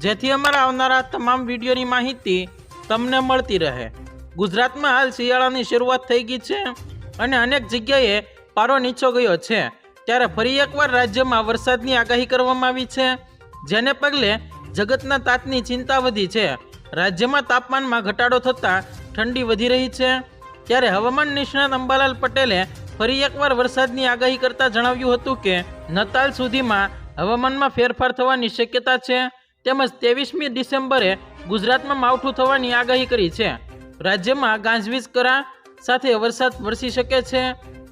જેથી અમારા આવનારા તમામ વિડીયોની માહિતી તમને મળતી રહે. ગુજરાતમાં હાલ શિયાળાની શરૂઆત થઈ ગઈ છે અને અનેક જગ્યાએ પારો નીચો ગયો છે. ત્યારે ફરી એકવાર રાજ્યમાં વરસાદની આગાહી કરવામાં આવી છે. જેને પગલે જગતના તાતની ચિંતા વધી છે. રાજ્યમાં તાપમાનમાં ઘટાડો થતાં ઠંડી વધી રહી છે. ત્યારે હવામાન નિષ્ણાત અંબાલાલ પટેલે ફરી એકવાર વરસાદની આગાહી કરતા જણાવ્યું હતું કે નતાલ સુધીમાં હવામાનમાં ફેરફાર થવાની શક્યતા છે. તેમજ ત્રેવીસમી ડિસેમ્બરે ગુજરાતમાં માવઠું થવાની આગાહી કરી છે. રાજ્યમાં ગાંજવીજ કરા સાથે વરસાદ વરસી શકે છે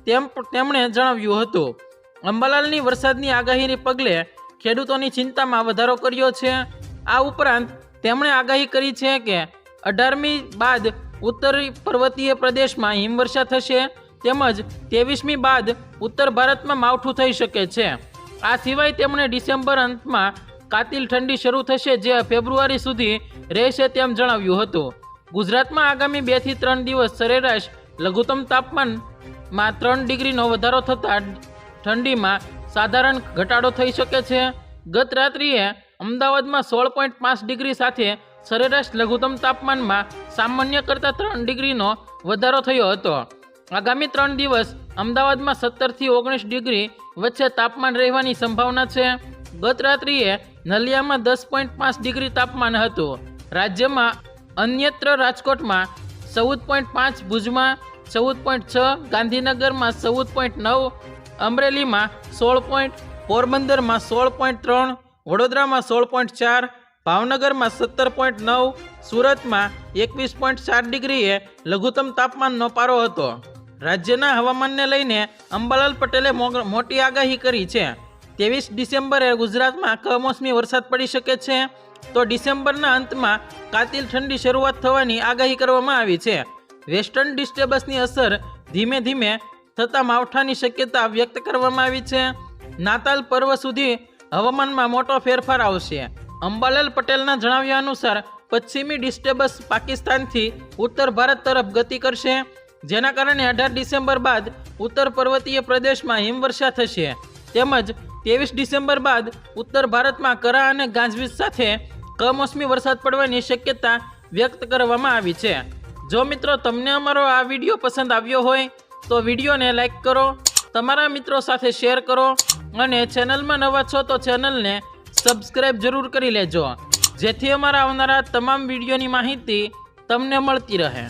તેમ તેમણે જણાવ્યું હતું. અંબાલાલની વરસાદની આગાહીને પગલે ખેડૂતોની ચિંતામાં વધારો કર્યો છે. આ ઉપરાંત તેમણે આગાહી કરી છે કે અઢારમી બાદ ઉત્તરી પર્વતીય પ્રદેશમાં હિમવર્ષા થશે તેમજ ત્રેવીસમી બાદ ઉત્તર ભારતમાં માવઠું થઈ શકે છે. આ સિવાય તેમણે ડિસેમ્બર અંતમાં કાતિલ ઠંડી શરૂ થશે જે ફેબ્રુઆરી સુધી રહેશે તેમ જણાવ્યું હતું. ગુજરાતમાં આગામી બેથી ત્રણ દિવસ સરેરાશ લઘુત્તમ તાપમાનમાં ત્રણ ડિગ્રીનો વધારો થતાં ઠંડીમાં સાધારણ ઘટાડો થઈ શકે છે. ગત રાત્રિએ અમદાવાદમાં સોળ પોઈન્ટ પાંચ ડિગ્રી સાથે સરેરાશ લઘુત્તમ તાપમાનમાં સામાન્ય કરતાં ત્રણ ડિગ્રીનો વધારો થયો હતો. આગામી ત્રણ દિવસ અમદાવાદમાં સત્તરથી ઓગણીસ ડિગ્રી વચ્ચે તાપમાન રહેવાની સંભાવના છે. ગત રાત્રિએ નલિયામાં દસ પોઈન્ટ પાંચ ડિગ્રી તાપમાન હતું. રાજ્યમાં અન્યત્ર રાજકોટમાં ચૌદ પોઈન્ટ પાંચ, ભુજમાં ચૌદ પોઈન્ટ છ, ગાંધીનગરમાં ચૌદ પોઈન્ટ નવ, અમરેલીમાં સોળ પોઈન્ટ, પોરબંદરમાં સોળ પોઈન્ટ ત્રણ, વડોદરામાં સોળ પોઈન્ટ ચાર, ભાવનગરમાં સત્તર પોઈન્ટ નવ, સુરતમાં એકવીસ પોઈન્ટ ચાર ડિગ્રીએ લઘુત્તમ તાપમાનનો પારો હતો. રાજ્યના હવામાનને લઈને અંબાલાલ પટેલે મોટી આગાહી કરી છે. ત્રેવીસ ડિસેમ્બરે ગુજરાતમાં કમોસમી વરસાદ પડી શકે છે. તો ડિસેમ્બરના અંતમાં કાતિલ ઠંડી શરૂઆત થવાની આગાહી કરવામાં આવી છે. વેસ્ટર્ન ડિસ્ટર્બન્સની અસર ધીમે ધીમે થતા માવઠાની શક્યતા વ્યક્ત કરવામાં આવી છે. નાતાલ પર્વ સુધી હવામાનમાં મોટો ફેરફાર આવશે. અંબાલાલ પટેલના જણાવ્યા અનુસાર, પશ્ચિમી ડિસ્ટર્બન્સ પાકિસ્તાનથી ઉત્તર ભારત તરફ ગતિ કરશે. જેના કારણે અઢાર ડિસેમ્બર બાદ ઉત્તર પર્વતીય પ્રદેશમાં હિમવર્ષા થશે. તેમજ ત્રેવીસ ડિસેમ્બર બાદ ઉત્તર ભારતમાં કરા અને ગાજવીજ સાથે કમોસમી વરસાદ પડવાની શક્યતા વ્યક્ત કરવામાં આવી છે. જો મિત્રો તમને અમારો આ વીડિયો પસંદ આવ્યો હોય, તો વિડીયોને લાઇક કરો, તમારા મિત્રો સાથે શેર કરો અને ચેનલમાં નવા છો તો ચેનલને સબસ્ક્રાઈબ જરૂર કરી લેજો. જેથી અમારા આવનારા તમામ વિડીયોની માહિતી તમને મળતી રહે.